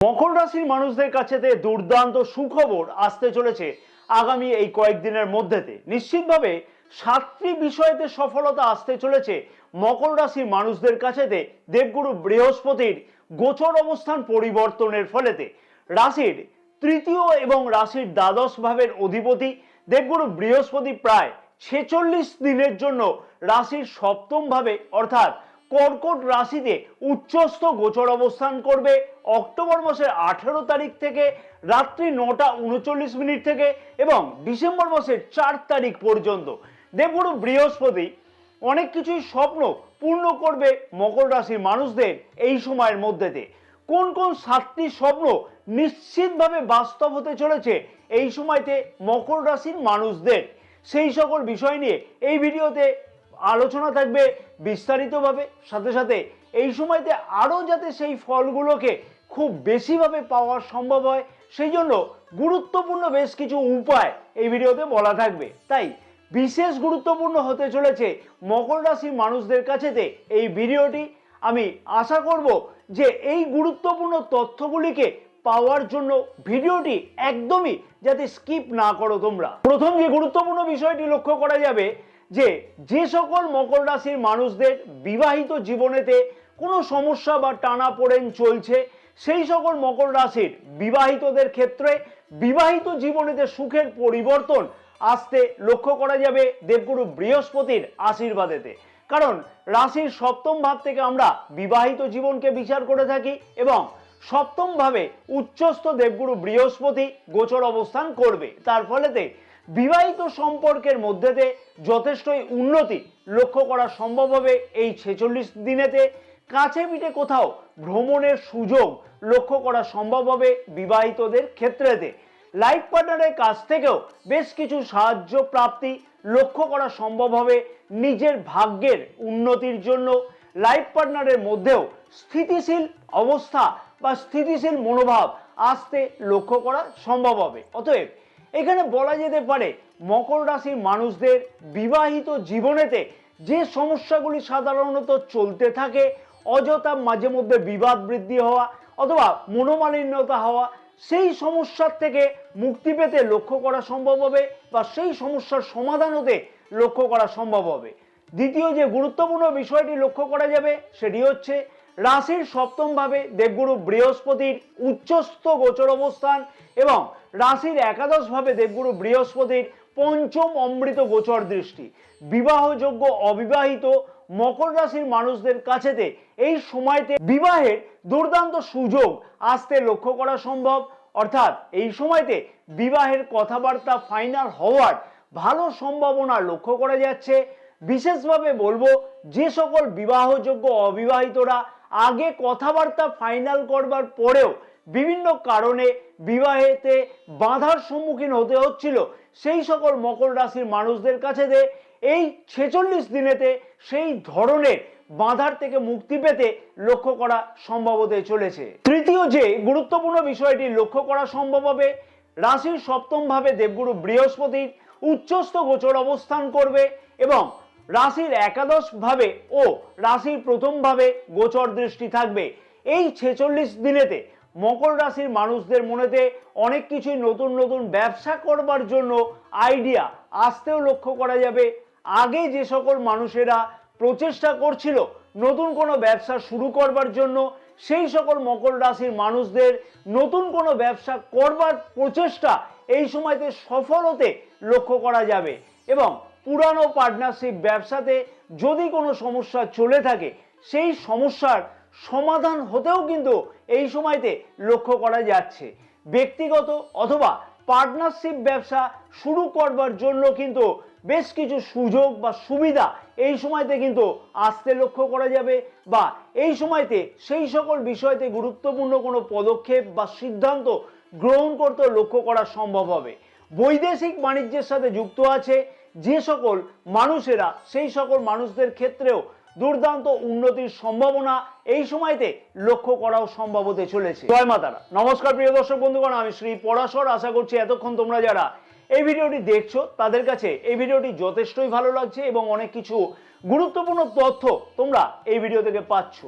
মকর রাশির মানুষদের কাছেতে দুর্দান্ত সুখবর আসতে চলেছে আগামী এই কয়েকদিনের মধ্যেতে। নিশ্চিতভাবে সাতটি বিষয়েতে সফলতা আসতে চলেছে মকর রাশির মানুষদের কাছেতে দেবগুরু বৃহস্পতির গোচর অবস্থান পরিবর্তনের ফলেতে রাশির তৃতীয় এবং রাশির দ্বাদশ ভাবের অধিপতি দেবগুরু বৃহস্পতি প্রায় ছেচল্লিশ দিনের জন্য রাশির সপ্তম ভাবে অর্থাৎ কর্কট রাশিতে উচ্চস্থ গোচর অবস্থান করবে। অক্টোবর মাসের আঠেরো তারিখ থেকে, রাত্রি নটা উনচল্লিশ মিনিট থেকে এবং ডিসেম্বর মাসের চার তারিখ পর্যন্ত। দেবগুরু বৃহস্পতি অনেক কিছুই স্বপ্ন পূর্ণ করবে মকর রাশির মানুষদের এই সময়ের মধ্যেতে। কোন কোন সাতটি স্বপ্ন নিশ্চিতভাবে বাস্তব হতে চলেছে এই সময়তে মকর রাশির মানুষদের? সেই সকল বিষয় নিয়ে এই ভিডিওতে আলোচনা থাকবে বিস্তারিতভাবে। সাথে সাথে এই সময়তে আরও যাতে সেই ফলগুলোকে খুব বেশিভাবে পাওয়া সম্ভব হয়, সেই জন্য গুরুত্বপূর্ণ বেশ কিছু উপায় এই ভিডিওতে বলা থাকবে। তাই বিশেষ গুরুত্বপূর্ণ হতে চলেছে মকর রাশির মানুষদের কাছেতে এই ভিডিওটি। আমি আশা করব যে এই গুরুত্বপূর্ণ তথ্যগুলিকে পাওয়ার জন্য ভিডিওটি একদমই যাতে স্কিপ না করো তোমরা। প্রথম যে গুরুত্বপূর্ণ বিষয়টি লক্ষ্য করা যাবে যে যে সকল মকর রাশির মানুষদের বিবাহিত জীবনেতে কোনো সমস্যা বা টানা পড়েন চলছে, সেই সকল মকর রাশির বিবাহিতদের ক্ষেত্রে বিবাহিত জীবনেতে সুখের পরিবর্তন আসতে লক্ষ্য করা যাবে দেবগুরু বৃহস্পতির আশীর্বাদেতে। কারণ রাশির সপ্তম ভাব থেকে আমরা বিবাহিত জীবনকে বিচার করে থাকি এবং সপ্তম ভাবে উচ্চস্থ দেবগুরু বৃহস্পতি গোচর অবস্থান করবে। তার ফলেতে বিবাহিত সম্পর্কের মধ্যেতে যথেষ্টই উন্নতি লক্ষ্য করা সম্ভব হবে এই ছেচল্লিশ দিনেতে। কাছে পিঠে কোথাও ভ্রমণের সুযোগ লক্ষ্য করা সম্ভব হবে বিবাহিতদের ক্ষেত্রেতে লাইফ পার্টনারের কাছ থেকেও বেশ কিছু সাহায্য প্রাপ্তি লক্ষ্য করা সম্ভব হবে নিজের ভাগ্যের উন্নতির জন্য। লাইফ পার্টনারের মধ্যেও স্থিতিশীল অবস্থা বা স্থিতিশীল মনোভাব আসতে লক্ষ্য করা সম্ভব হবে। অতএব এখানে বলা যেতে পারে, মকর রাশির মানুষদের বিবাহিত জীবনেতে যে সমস্যাগুলি সাধারণত চলতে থাকে, অযথা মাঝে মধ্যে বিবাদ বৃদ্ধি হওয়া অথবা মনোমালিন্যতা হওয়া, সেই সমস্যার থেকে মুক্তি পেতে লক্ষ্য করা সম্ভব হবে বা সেই সমস্যার সমাধান হতে লক্ষ্য করা সম্ভব হবে। দ্বিতীয় যে গুরুত্বপূর্ণ বিষয়টি লক্ষ্য করা যাবে সেটি হচ্ছে, রাশির সপ্তম ভাবে দেবগুরু বৃহস্পতির উচ্চস্থ গোচর অবস্থান এবং রাশির একাদশ ভাবে দেবগুরু বৃহস্পতির পঞ্চম অমৃত গোচর দৃষ্টি। বিবাহযোগ্য অবিবাহিত মকর রাশির মানুষদের কাছেতে এই সময়তে বিবাহের দুর্দান্ত সুযোগ আসতে লক্ষ্য করা সম্ভব। অর্থাৎ এই সময়তে বিবাহের কথাবার্তা ফাইনাল হওয়ার ভালো সম্ভাবনা লক্ষ্য করা যাচ্ছে। বিশেষভাবে বলব, যে সকল বিবাহযোগ্য অবিবাহিতরা আগে কথাবার্তা ফাইনাল করবার পরেও বিভিন্ন কারণে বিবাহেতে বাধার সম্মুখীন হতে হচ্ছিল। সেই সকল মকর রাশির মানুষদের কাছে যে এই ছেচল্লিশ দিনেতে সেই ধরনের বাধার থেকে মুক্তি পেতে লক্ষ্য করা সম্ভব হতে চলেছে। তৃতীয় যে গুরুত্বপূর্ণ বিষয়টি লক্ষ্য করা সম্ভব হবে, রাশির সপ্তম ভাবে দেবগুরু বৃহস্পতির উচ্চস্থ গোচর অবস্থান করবে এবং রাশির একাদশ ভাবে ও রাশির প্রথম ভাবে গোচর দৃষ্টি থাকবে। এই ছেচল্লিশ দিনেতে মকর রাশির মানুষদের মনেতে অনেক কিছুই নতুন নতুন ব্যবসা করবার জন্য আইডিয়া আসতেও লক্ষ্য করা যাবে। আগে যে সকল মানুষেরা প্রচেষ্টা করছিল নতুন কোনো ব্যবসা শুরু করবার জন্য, সেই সকল মকর রাশির মানুষদের নতুন কোনো ব্যবসা করবার প্রচেষ্টা এই সময়তে সফল হতে লক্ষ্য করা যাবে এবং পুরানো পার্টনারশিপ ব্যবসাতে যদি কোনো সমস্যা চলে থাকে, সেই সমস্যার সমাধান হতেও কিন্তু এই সময়তে লক্ষ্য করা যাচ্ছে। ব্যক্তিগত অথবা পার্টনারশিপ ব্যবসা শুরু করবার জন্য কিন্তু বেশ কিছু সুযোগ বা সুবিধা এই সময়তে কিন্তু আসতে লক্ষ্য করা যাবে বা এই সময়তে সেই সকল বিষয়তে গুরুত্বপূর্ণ কোনো পদক্ষেপ বা সিদ্ধান্ত গ্রহণ করতে লক্ষ্য করা সম্ভব হবে। বৈদেশিক বাণিজ্যের সাথে যুক্ত আছে যে সকল মানুষেরা, সেই সকল মানুষদের ক্ষেত্রেও দুর্দান্ত উন্নতির সম্ভাবনা এই সময়তে লক্ষ্য করাও সম্ভব হতে চলেছে। জয় মাতারা নমস্কার প্রিয় দর্শক বন্ধুগণ, আমি শ্রী পরাশর। আশা করছি এতক্ষণ তোমরা যারা এই ভিডিওটি দেখছ, তাদের কাছে এই ভিডিওটি যথেষ্টই ভালো লাগছে এবং অনেক কিছু গুরুত্বপূর্ণ তথ্য তোমরা এই ভিডিও থেকে পাচ্ছ।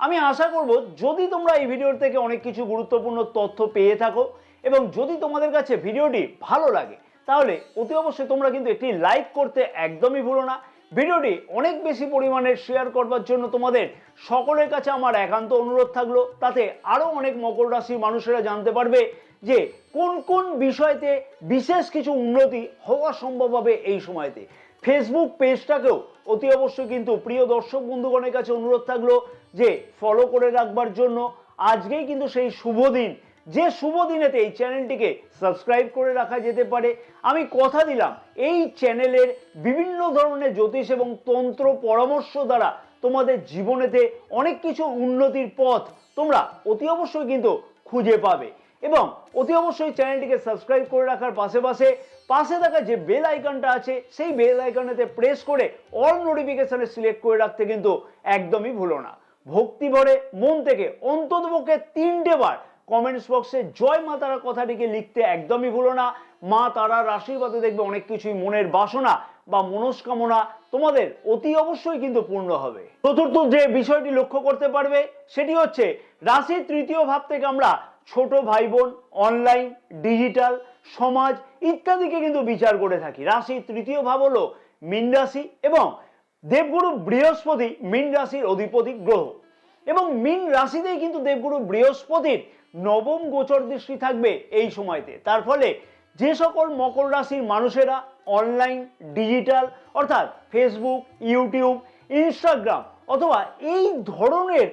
আমি আশা করব, যদি তোমরা এই ভিডিওর থেকে অনেক কিছু গুরুত্বপূর্ণ তথ্য পেয়ে থাকো এবং যদি তোমাদের কাছে ভিডিওটি ভালো লাগে, তাহলে অতি অবশ্যই তোমরা কিন্তু একটি লাইক করতে একদমই ভুলো না। ভিডিওটি অনেক বেশি পরিমাণে শেয়ার করবার জন্য তোমাদের সকলের কাছে আমার একান্ত অনুরোধ থাকল, তাতে আরও অনেক মকর রাশির মানুষেরা জানতে পারবে যে কোন কোন বিষয়তে বিশেষ কিছু উন্নতি হওয়া সম্ভব হবে এই সময়তে। ফেসবুক পেজটাকেও অতি অবশ্যই কিন্তু প্রিয় দর্শক বন্ধুগণের কাছে অনুরোধ থাকল যে ফলো করে রাখবার জন্য। আজকেই কিন্তু সেই শুভ দিন। যে শুভ দিনেতে এই চ্যানেলটিকে সাবস্ক্রাইব করে রাখা যেতে পারে, আমি কথা দিলাম এই চ্যানেলের বিভিন্ন ধরনের জ্যোতিষ এবং তন্ত্র পরামর্শ দ্বারা তোমাদের জীবনেতে অনেক কিছু উন্নতির পথ তোমরা অতি অবশ্যই কিন্তু খুঁজে পাবে এবং অতি অবশ্যই চ্যানেলটিকে সাবস্ক্রাইব করে রাখার পাশে পাশে পাশে থাকা যে বেল আইকনটা আছে, সেই বেল আইকনেতে প্রেস করে অল নোটিফিকেশনে সিলেক্ট করে রাখতে কিন্তু একদমই ভুলো না। ভক্তি ভরে মন থেকে অন্ততপক্ষে তিনটে বার কমেন্টস বক্সে জয় মা তারা কথাটিকে লিখতে একদমই ভুলো না। মা তারার আশীর্বাদে দেখবে অনেক কিছুই মনের বাসনা বা মনস্কামনা তোমাদের অতি অবশ্যই কিন্তু পূর্ণ হবে। চতুর্থ যে বিষয়টি লক্ষ্য করতে পারবে, সেটি হচ্ছে রাশির তৃতীয় ভাব থেকে আমরা ছোট ভাই বোন অনলাইন ডিজিটাল সমাজ ইত্যাদিকে কিন্তু বিচার করে থাকি। রাশির তৃতীয় ভাব হলো মীন রাশি এবং দেবগুরু বৃহস্পতি মীন রাশির অধিপতি গ্রহ। এবং মীন রাশিতেই কিন্তু দেবগুরু বৃহস্পতির নবম গোচর দৃষ্টি থাকবে এই সময়তে। তার ফলে যে সকল মকর রাশির মানুষেরা অনলাইন ডিজিটাল অর্থাৎ ফেসবুক ইউটিউব ইনস্টাগ্রাম অথবা এই ধরনের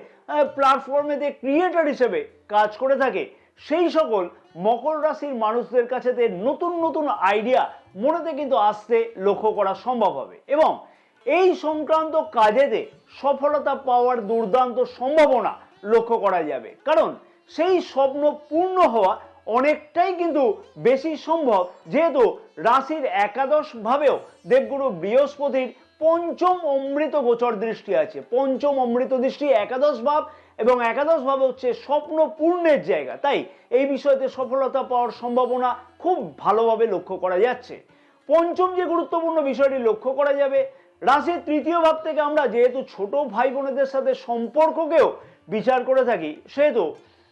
প্ল্যাটফর্মেতে ক্রিয়েটার হিসেবে কাজ করে থাকে, সেই সকল মকর রাশির মানুষদের কাছে নতুন নতুন আইডিয়া মনেতে কিন্তু আসতে লক্ষ্য করা সম্ভব হবে এবং এই সংক্রান্ত কাজেতে সফলতা পাওয়ার দুর্দান্ত সম্ভাবনা লক্ষ্য করা যাবে। কারণ সেই স্বপ্ন পূর্ণ হওয়া অনেকটাই কিন্তু বেশি সম্ভব, যেহেতু রাশির একাদশ ভাবেও দেবগুরু বৃহস্পতির পঞ্চম অমৃত গোচর দৃষ্টি আছে। পঞ্চম অমৃত দৃষ্টি, একাদশ ভাব এবং একাদশ ভাব হচ্ছে স্বপ্ন পূর্ণের জায়গা। তাই এই বিষয়তে সফলতা পাওয়ার সম্ভাবনা খুব ভালোভাবে লক্ষ্য করা যাচ্ছে। পঞ্চম যে গুরুত্বপূর্ণ বিষয়টি লক্ষ্য করা যাবে, রাশির তৃতীয় ভাব থেকে আমরা যেহেতু ছোট ভাই বোনেদের সাথে সম্পর্ককেও বিচার করে থাকি, সেহেতু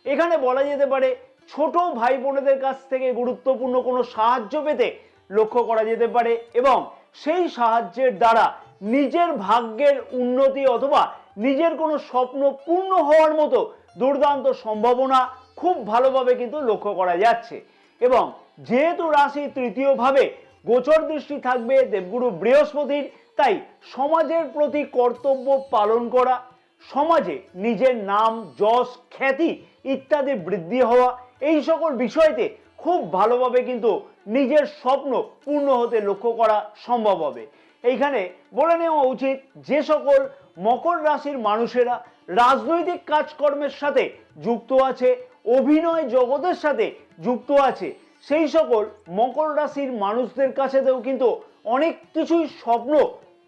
এখানে বলা যেতে পারে ছোট ভাই বোনেদের কাছ থেকে গুরুত্বপূর্ণ কোনো সাহায্য পেতে লক্ষ্য করা যেতে পারে এবং সেই সাহায্যের দ্বারা নিজের ভাগ্যের উন্নতি অথবা নিজের কোনো স্বপ্ন পূর্ণ হওয়ার মতো দুর্দান্ত সম্ভাবনা খুব ভালোভাবে কিন্তু লক্ষ্য করা যাচ্ছে। এবং যেহেতু রাশি তৃতীয়ভাবে গোচর দৃষ্টি থাকবে, দেবগুরু বৃহস্পতির, তাই সমাজের প্রতি কর্তব্য পালন করা সমাজে নিজের নাম, যশ, খ্যাতি ইত্যাদি বৃদ্ধি হওয়া, এই সকল বিষয়তে খুব ভালোভাবে কিন্তু নিজের স্বপ্ন পূর্ণ হতে লক্ষ্য করা সম্ভব হবে। এইখানে বলে নেওয়া উচিত, যে সকল মকর রাশির মানুষেরা রাজনৈতিক কাজকর্মের সাথে যুক্ত আছে, অভিনয় জগতের সাথে যুক্ত আছে, সেই সকল মকর রাশির মানুষদের কাছেতেও কিন্তু অনেক কিছুই স্বপ্ন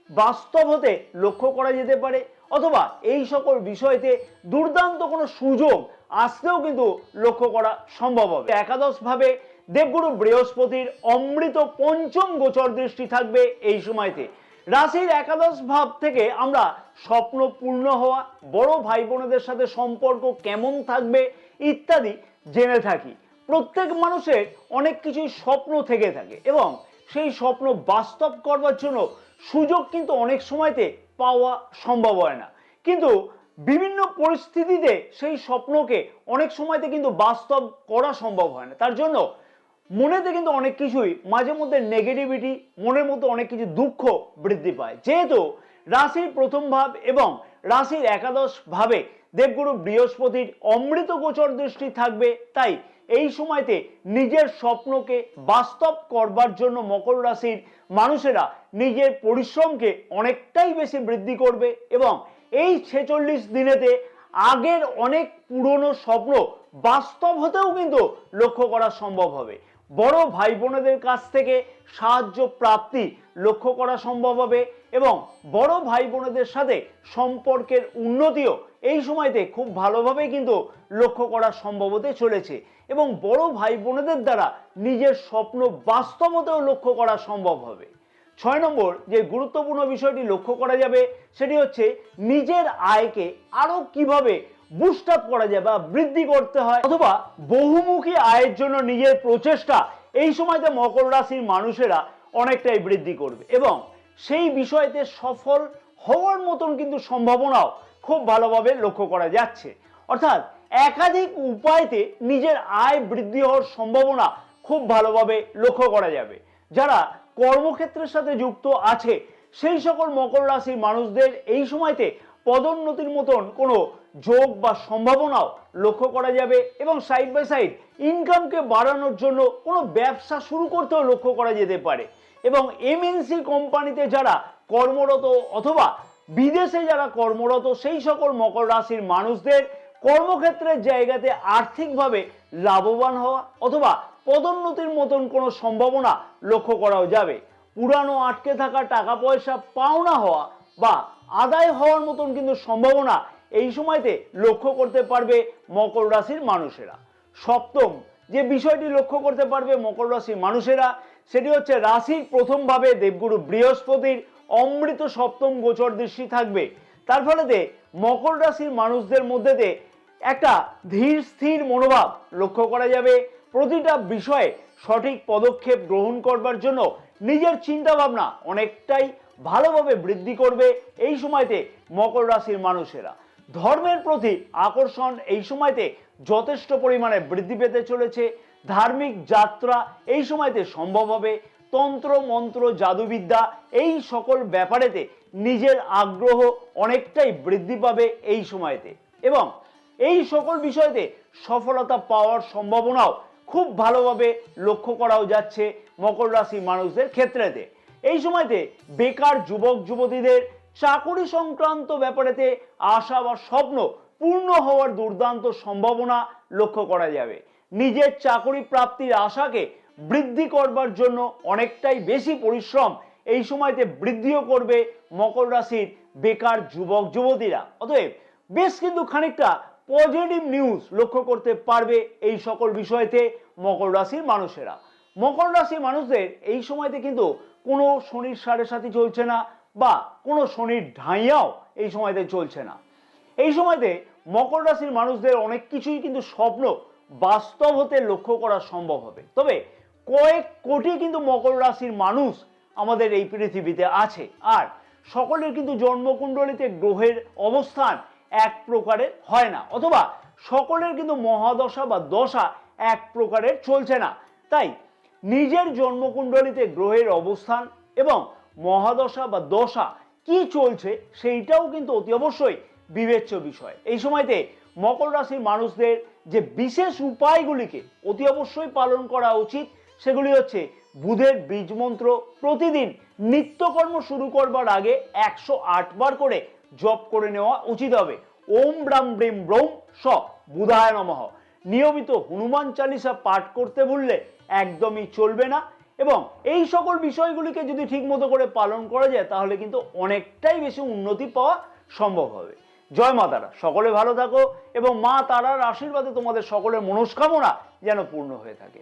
বাস্তব হতে লক্ষ্য করা যেতে পারে। অথবা এই সকল বিষয়তে দুর্দান্ত কোনো সুযোগ আসতেও কিন্তু লক্ষ্য করা সম্ভব হবে। একাদশ ভাবে দেবগুরু বৃহস্পতির অমৃত পঞ্চম গোচর দৃষ্টি থাকবে এই সময়তে। রাশির একাদশ ভাব থেকে আমরা স্বপ্ন পূর্ণ হওয়া, বড় ভাই বোনেদের সাথে সম্পর্ক কেমন থাকবে ইত্যাদি জেনে থাকি। প্রত্যেক মানুষের অনেক কিছুই স্বপ্ন থেকে থাকে এবং সেই স্বপ্ন বাস্তব করবার জন্য সুযোগ কিন্তু অনেক সময়তে পাওয়া সম্ভব হয় না। কিন্তু বিভিন্ন পরিস্থিতিতে সেই স্বপ্নকে অনেক সময়তে কিন্তু বাস্তব করা সম্ভব হয় না। তার জন্য মনেতে কিন্তু অনেক কিছুই মাঝে মধ্যে নেগেটিভিটি মনের মধ্যে অনেক কিছু দুঃখ বৃদ্ধি পায়। যেহেতু রাশির প্রথম ভাব এবং রাশির একাদশ ভাবে দেবগুরু বৃহস্পতির অমৃত গোচর দৃষ্টি থাকবে, তাই এই সময়তে নিজের স্বপ্নকে বাস্তব করবার জন্য মকর রাশির মানুষেরা নিজের পরিশ্রমকে অনেকটাই বেশি বৃদ্ধি করবে এবং এই ছেচল্লিশ দিনেতে আগের অনেক পুরনো স্বপ্ন বাস্তব হতেও কিন্তু লক্ষ্য করা সম্ভব হবে। বড় ভাই বোনেদের কাছ থেকে সাহায্য প্রাপ্তি লক্ষ্য করা সম্ভব হবে এবং বড় ভাই বোনেদের সাথে সম্পর্কের উন্নতিও এই সময়তে খুব ভালোভাবে কিন্তু লক্ষ্য করা সম্ভব হতে চলেছে এবং বড় ভাই বোনেদের দ্বারা নিজের স্বপ্ন বাস্তবতেও লক্ষ্য করা সম্ভব হবে। ছয় নম্বর যে গুরুত্বপূর্ণ বিষয়টি লক্ষ্য করা যাবে সেটি হচ্ছে নিজের আয়কে আরও কীভাবে বুস্ট আপ করা যায় বা বৃদ্ধি করতে হয় অথবা বহুমুখী আয়ের জন্য নিজের প্রচেষ্টা এই সময়তে মকর রাশির মানুষেরা অনেকটাই বৃদ্ধি করবে এবং সেই বিষয়তে সফল হওয়ার মতন কিন্তু সম্ভাবনাও খুব ভালোভাবে লক্ষ্য করা যাচ্ছে। অর্থাৎ একাধিক উপায়তে নিজের আয় বৃদ্ধি হওয়ার সম্ভাবনা খুব ভালোভাবে লক্ষ্য করা যাবে। যারা কর্মক্ষেত্রের সাথে যুক্ত আছে, সেই সকল মকর রাশির মানুষদের এই সময়তে পদোন্নতির মতন কোনো যোগ বা সম্ভাবনাও লক্ষ্য করা যাবে এবং সাইড বাই সাইড ইনকামকে বাড়ানোর জন্য কোনো ব্যবসা শুরু করতেও লক্ষ্য করা যেতে পারে। এবং এমএনসি কোম্পানিতে যারা কর্মরত অথবা বিদেশে যারা কর্মরত, সেই সকল মকর রাশির মানুষদের কর্মক্ষেত্রের জায়গাতে আর্থিকভাবে লাভবান হওয়া অথবা পদোন্নতির মতন কোনো সম্ভাবনা লক্ষ্য করাও যাবে। পুরানো আটকে থাকা টাকা পয়সা পাওনা হওয়া বা আদায় হওয়ার মতন কিন্তু সম্ভাবনা এই সময়তে লক্ষ্য করতে পারবে মকর রাশির মানুষেরা। সপ্তম যে বিষয়টি লক্ষ্য করতে পারবে মকর রাশির মানুষেরা, সেটি হচ্ছে রাশির প্রথম ভাবে দেবগুরু বৃহস্পতির অমৃত সপ্তম গোচর দৃষ্টি থাকবে। তার ফলেতে মকর রাশির মানুষদের মধ্যেতে একটা ধীর স্থির মনোভাব লক্ষ্য করা যাবে। প্রতিটা বিষয়ে সঠিক পদক্ষেপ গ্রহণ করবার জন্য নিজের চিন্তা ভাবনা অনেকটাই ভালোভাবে বৃদ্ধি করবে এই সময়তে মকর রাশির মানুষেরা। ধর্মের প্রতি আকর্ষণ এই সময়তে যথেষ্ট পরিমাণে বৃদ্ধি পেতে চলেছে। ধার্মিক যাত্রা এই সময়তে সম্ভব হবে। তন্ত্র, মন্ত্র, জাদুবিদ্যা এই সকল ব্যাপারেতে নিজের আগ্রহ অনেকটাই বৃদ্ধি পাবে এই সময়তে। এবং এই সকল বিষয়তে সফলতা পাওয়ার সম্ভাবনাও খুব ভালোভাবে লক্ষ্য করাও যাচ্ছে মকর রাশির মানুষদের ক্ষেত্রেতে। এই সময়তে বেকার যুবক, যুবতীদের চাকুরি সংক্রান্ত ব্যাপারেতে আশা বা স্বপ্ন পূর্ণ হওয়ার দুর্দান্ত সম্ভাবনা লক্ষ্য করা যাবে। নিজের চাকরি প্রাপ্তির আশাকে বৃদ্ধি করবার জন্য অনেকটাই বেশি পরিশ্রম এই সময়তে বৃদ্ধিও করবে মকর রাশির বেকার যুবক যুবতীরা। অতএব বেশ কিন্তু খানিকটা পজিটিভ নিউজ লক্ষ্য করতে পারবে এই সকল বিষয়তে মকর রাশির মানুষেরা। মকর রাশির মানুষদের এই সময়তে কিন্তু কোনো শনির সাড়ে সাথে চলছে না বা কোনো শনির ঢাইয়াও এই সময়তে চলছে না। এই সময়তে মকর রাশির মানুষদের অনেক কিছুই কিন্তু স্বপ্ন বাস্তব হতে লক্ষ্য করা সম্ভব হবে। তবে কয়েক কোটি কিন্তু মকর রাশির মানুষ আমাদের এই পৃথিবীতে আছে। আর সকলের কিন্তু জন্মকুণ্ডলিতে গ্রহের অবস্থান এক প্রকারের হয় না, অথবা সকলের কিন্তু মহাদশা বা দশা এক প্রকারের চলছে না। তাই নিজের জন্মকুণ্ডলিতে গ্রহের অবস্থান এবং মহাদশা বা দশা কি চলছে সেইটাও কিন্তু অতি অবশ্যই বিবেচ্য বিষয়। এই সময়তে মকর রাশির মানুষদের যে বিশেষ উপায়গুলিকে অতি অবশ্যই পালন করা উচিত সেগুলি হচ্ছে বুধের বীজ মন্ত্র প্রতিদিন নিত্যকর্ম শুরু করবার আগে একশো বার করে জপ করে নেওয়া উচিত হবে। ওম ব্রাম ব্রিম ব্রৌম স বুধায় নমঃ। নিয়মিত হনুমান চালিসা পাঠ করতে ভুললে একদমই চলবে না এবং এই সকল বিষয়গুলিকে যদি ঠিকমতো করে পালন করা যায়, তাহলে কিন্তু অনেকটাই বেশি উন্নতি পাওয়া সম্ভব হবে। জয় মা তারা, সকলে ভালো থাকো এবং মা তারার আশীর্বাদে তোমাদের সকলের মনস্কামনা যেন পূর্ণ হয়ে থাকে।